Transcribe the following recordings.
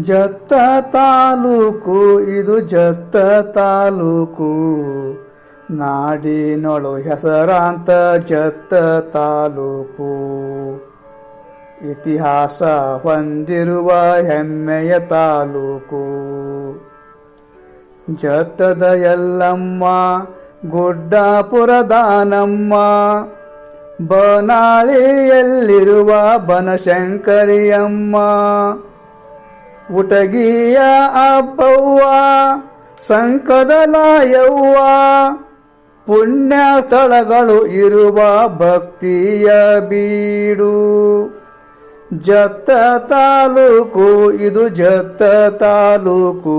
ಜತ್ತ ತಾಲೂಕು, ಇದು ಜತ್ತ ತಾಲೂಕು. ನಾಡಿನೊಳು ಹೆಸರಾಂತ ಜತ್ತ ತಾಲೂಕು. ಇತಿಹಾಸ ಹೊಂದಿರುವ ಹೆಮ್ಮೆಯ ತಾಲೂಕು. ಜತ್ತದ ಎಲ್ಲಮ್ಮ ಗುಡ್ಡಾಪುರದಾನಮ್ಮ ಬನಾಳಿಯಲ್ಲಿರುವ ಬನಶಂಕರಿಯಮ್ಮ. ಉಟಗಿಯ ಅಬ್ಬವ್ವ, ಸಂಕದಲಾಯವ್ವ, ಪುಣ್ಯ ಸ್ಥಳಗಳು ಇರುವ ಭಕ್ತಿಯ ಬೀಡು. ಜತ್ತ ತಾಲೂಕು, ಇದು ಜತ್ತ ತಾಲೂಕು.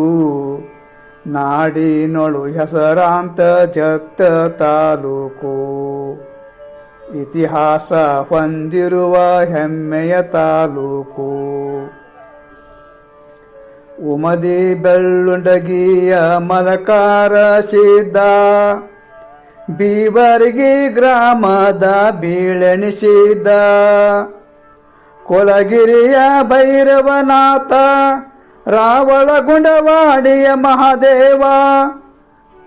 ನಾಡಿನೊಳು ಹೆಸರಾಂತ ಜತ್ತ ತಾಲೂಕು. ಇತಿಹಾಸ ಹೊಂದಿರುವ ಹೆಮ್ಮೆಯ ತಾಲೂಕು. ಉಮದಿ ಬೆಳ್ಳುಂಡಗಿಯ ಮಲಕಾರ ಸಿದ್ದ ಬೀವರ್ಗಿ ಗ್ರಾಮದ ಬೀಳೆಣಿಸಿದ್ದ ಕೊಲಗಿರಿಯ ಭೈರವನಾಥ ರಾವಳಗುಂಡವಾಡಿಯ ಮಹಾದೇವ.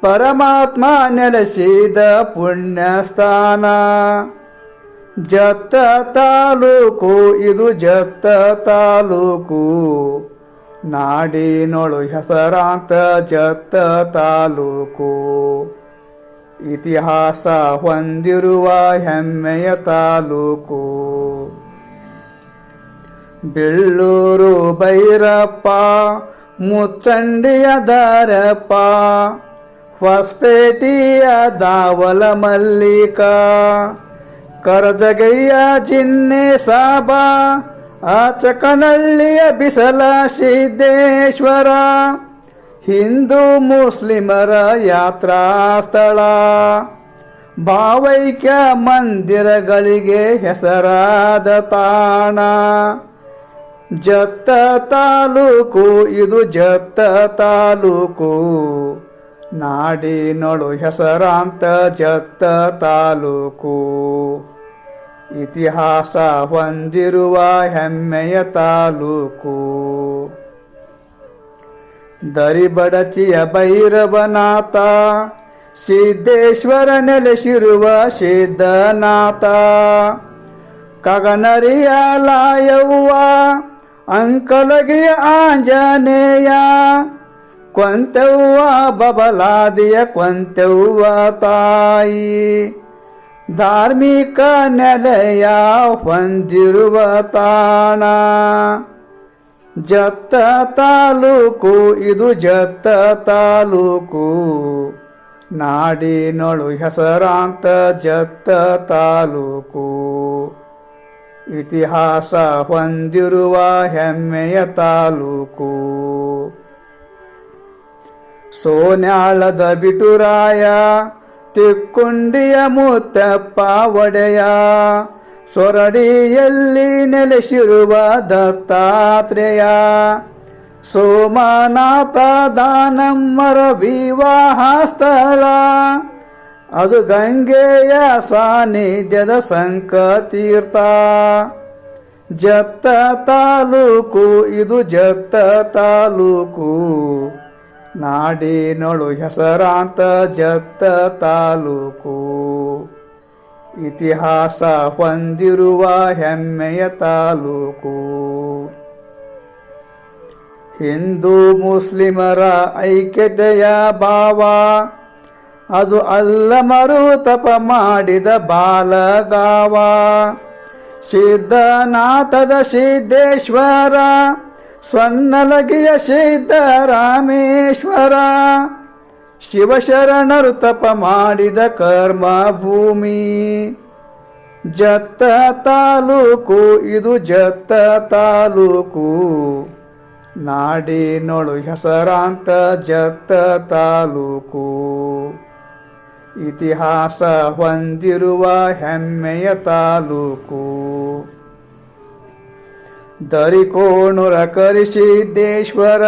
ಪರಮಾತ್ಮ ನೆಲೆಸಿದ ಪುಣ್ಯಸ್ಥಾನ. ಜತ್ತ ತಾಲೂಕು, ಇದು ಜತ್ತ ತಾಲೂಕು. ನಾಡಿನೊಳು ಹೆಸರಾಂತ ಜತ್ತ ತಾಲೂಕು. ಇತಿಹಾಸ ಹೊಂದಿರುವ ಹೆಮ್ಮೆಯ ತಾಲೂಕು. ಬೆಳ್ಳೂರು ಭೈರಪ್ಪ, ಮುಚ್ಚಂಡಿಯ ದಾರಪ್ಪ, ಹೊಸಪೇಟೆಯ ದಾವಲ ಮಲ್ಲಿಕ, ಕರಜಗಯ್ಯ ಜಿನ್ನೆ ಸಾಬ ಆಚಕನಹಳ್ಳಿಯ ಬಿಸಲ ಸಿದ್ದೇಶ್ವರ, ಹಿಂದೂ ಮುಸ್ಲಿಮರ ಯಾತ್ರಾ ಸ್ಥಳ ಭಾವೈಕ್ಯ ಮಂದಿರಗಳಿಗೆ ಹೆಸರಾದ ತಾಣ. ಜತ್ತ ತಾಲೂಕು, ಇದು ಜತ್ತ ತಾಲೂಕು. ನಾಡಿನೊಳು ಹೆಸರಾಂತ ಜತ್ತ ತಾಲೂಕು. ಇತಿಹಾಸ ಹೊಂದಿರುವ ಹೆಮ್ಮೆಯ ತಾಲೂಕು. ದರಿಬಡಚಿಯ ಭೈರವನಾಥ, ಸಿದ್ದೇಶ್ವರ ನೆಲೆಸಿರುವ ಸಿದ್ಧನಾಥ. ಕಗನರಿಯ ಲಾಯವ್ವ, ಅಂಕಲಗಿಯ ಆಂಜನೇಯ. ಕೊಂತೆವ್ವ, ಬಬಲಾದಿಯ ಕೊಂತೆವ್ವ ತಾಯಿ. ಧಾರ್ಮಿಕ ನೆಲೆಯ ಹೊಂದಿರುವ ತಾಣ. ಜತ್ತ ತಾಲೂಕು, ಇದು ಜತ್ತ ತಾಲೂಕು. ನಾಡಿನೊಳು ಹೆಸರಾಂತ ಜತ್ತ ತಾಲೂಕು. ಇತಿಹಾಸ ಹೊಂದಿರುವ ಹೆಮ್ಮೆಯ ತಾಲೂಕು. ಸೋನ್ಯಾಳದ ಬಿಟುರಾಯ ತಿಕ್ಕುಂಡಿಯ ಮುತ್ತಪ್ಪ ಒಡೆಯ. ಸೊರಡಿಯಲ್ಲಿ ನೆಲೆಸಿರುವ ದತ್ತಾತ್ರೇಯ. ಸೋಮನಾಥ ದಾನಮ್ಮರ ವಿವಾಹ ಸ್ಥಳ ಅದು ಗಂಗೆಯ ಸಾನ್ನಿಧ್ಯದ ಸಂಕತೀರ್ಥ. ಜತ್ತ ತಾಲೂಕು, ಇದು ಜತ್ತ ತಾಲೂಕು. ನಾಡಿನೊಳು ಹೆಸರಾಂತ ಜತ್ತ ತಾಲೂಕು. ಇತಿಹಾಸ ಹೊಂದಿರುವ ಹೆಮ್ಮೆಯ ತಾಲೂಕು. ಹಿಂದೂ ಮುಸ್ಲಿಮರ ಐಕ್ಯತೆಯ ಭಾವ, ಅದು ಅಲ್ಲಮರು ತಪ ಮಾಡಿದ ಬಾಲಗಾವ. ಸಿದ್ಧನಾಥದ ಸಿದ್ದೇಶ್ವರ ಸ್ವನ್ನಲಗಿಯ ಸಿದ್ದರಾಮೇಶ್ವರ, ಶಿವಶರಣರು ತಪ ಮಾಡಿದ ಕರ್ಮ ಭೂಮಿ ಜತ್ತ ತಾಲೂಕು, ಇದು ಜತ್ತ ತಾಲೂಕು. ನಾಡಿನೊಳು ಹೆಸರಾಂತ ಜತ್ತ ತಾಲೂಕು. ಇತಿಹಾಸ ಹೊಂದಿರುವ ಹೆಮ್ಮೆಯ ತಾಲೂಕು. ದರಿಕೋಣುರ ಕರಿಸಿದ್ದೇಶ್ವರ,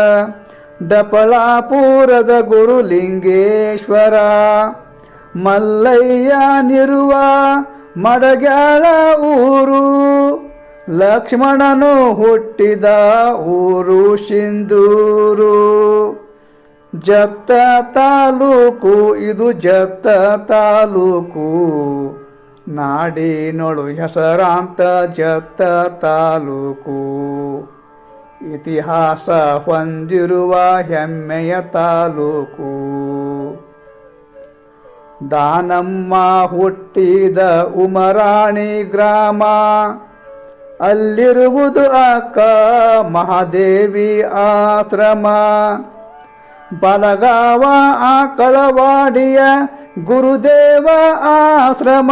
ಡಪಲಾಪುರದ ಗುರುಲಿಂಗೇಶ್ವರ, ಮಲ್ಲಯ್ಯ ನಿರುವ ಮಡಗ್ಯಾಳ ಊರು, ಲಕ್ಷ್ಮಣನು ಹುಟ್ಟಿದ ಊರು ಸಿಂಧೂರು. ಜತ್ತ ತಾಲೂಕು, ಇದು ಜತ್ತ ತಾಲೂಕು. ನಾಡಿನೊಳು ಹೆಸರಾಂತ ಜತ್ತ ತಾಲೂಕು. ಇತಿಹಾಸ ಹೊಂದಿರುವ ಹೆಮ್ಮೆಯ ತಾಲೂಕು. ದಾನಮ್ಮ ಹುಟ್ಟಿದ ಉಮರಾಣಿ ಗ್ರಾಮ. ಅಲ್ಲಿರುವುದು ಅಕ್ಕ ಮಹಾದೇವಿ ಆಶ್ರಮ. ಬಲಗಾವ ಆಕಳವಾಡಿಯ ಗುರುದೇವ ಆಶ್ರಮ.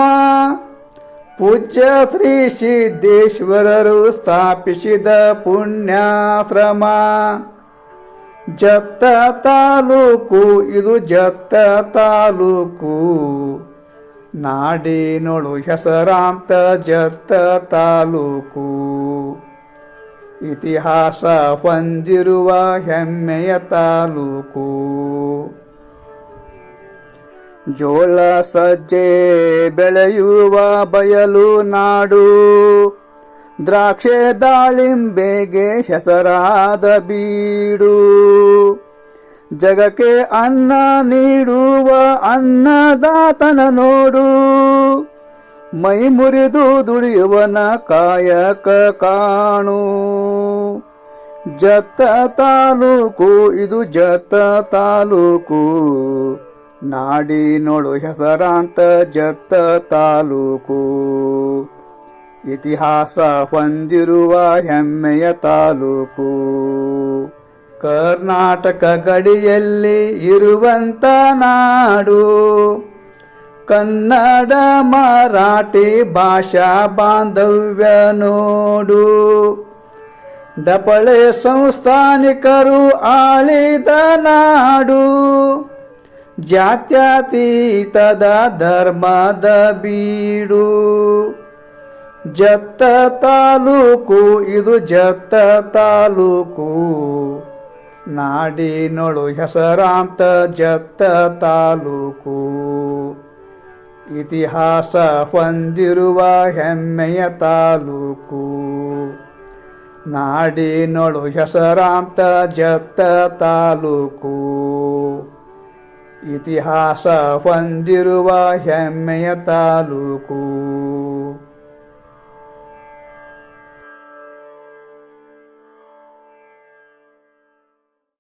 ಪೂಜ್ಯ ಶ್ರೀ ಸಿದ್ದೇಶ್ವರರು ಸ್ಥಾಪಿಸಿದ ಪುಣ್ಯಾಶ್ರಮ. ಜತ್ತ ತಾಲೂಕು, ಇದು ಜತ್ತ ತಾಲೂಕು. ನಾಡಿನೊಳು ಹೆಸರಾಂತ ಜತ್ತ ತಾಲೂಕು. ಇತಿಹಾಸ ಹೊಂದಿರುವ ಹೆಮ್ಮೆಯ ತಾಲೂಕು. ಜೋಳ ಸಜ್ಜೆ ಬೆಳೆಯುವ ಬಯಲು ನಾಡು. ದ್ರಾಕ್ಷೆ ದಾಳಿಂಬೆಗೆ ಹೆಸರಾದ ಬೀಡು. ಜಗಕ್ಕೆ ಅನ್ನ ನೀಡುವ ಅನ್ನದಾತನ ನೋಡು. ಮೈ ಮುರಿದು ದುಡಿಯುವನ ಕಾಯಕ ಕಾಣು. ಜತ್ತ ತಾಲೂಕು, ಇದು ಜತ್ತ ತಾಲೂಕು. ನಾಡಿನೊಳು ಹೆಸರಾಂತ ಜತ್ತ ತಾಲೂಕು. ಇತಿಹಾಸ ಹೊಂದಿರುವ ಹೆಮ್ಮೆಯ ತಾಲೂಕು. ಕರ್ನಾಟಕ ಗಡಿಯಲ್ಲಿ ಇರುವಂತ ನಾಡು. ಕನ್ನಡ ಮರಾಠಿ ಭಾಷಾ ಬಾಂಧವ್ಯ ನೋಡು. ಡಬಳೆ ಸಂಸ್ಥಾನಿಕರು ಆಳಿದ ನಾಡು. ಜಾತ್ಯತೀತದ ಧರ್ಮದ ಬೀಡು. ಜತ್ತ ತಾಲೂಕು, ಇದು ಜತ್ತ ತಾಲೂಕು. ನಾಡಿನೊಳು ಹೆಸರಾಂತ ಜತ್ತ ತಾಲೂಕು. ಇತಿಹಾಸ ಹೊಂದಿರುವ ಹೆಮ್ಮೆಯ ತಾಲೂಕು. ನಾಡಿನೊಳು ಹೆಸರಾಂತ ಜತ್ತ ತಾಲೂಕು. ಇತಿಹಾಸ ಹೊಂದಿರುವ ಹೆಮ್ಮೆಯ ತಾಲೂಕು.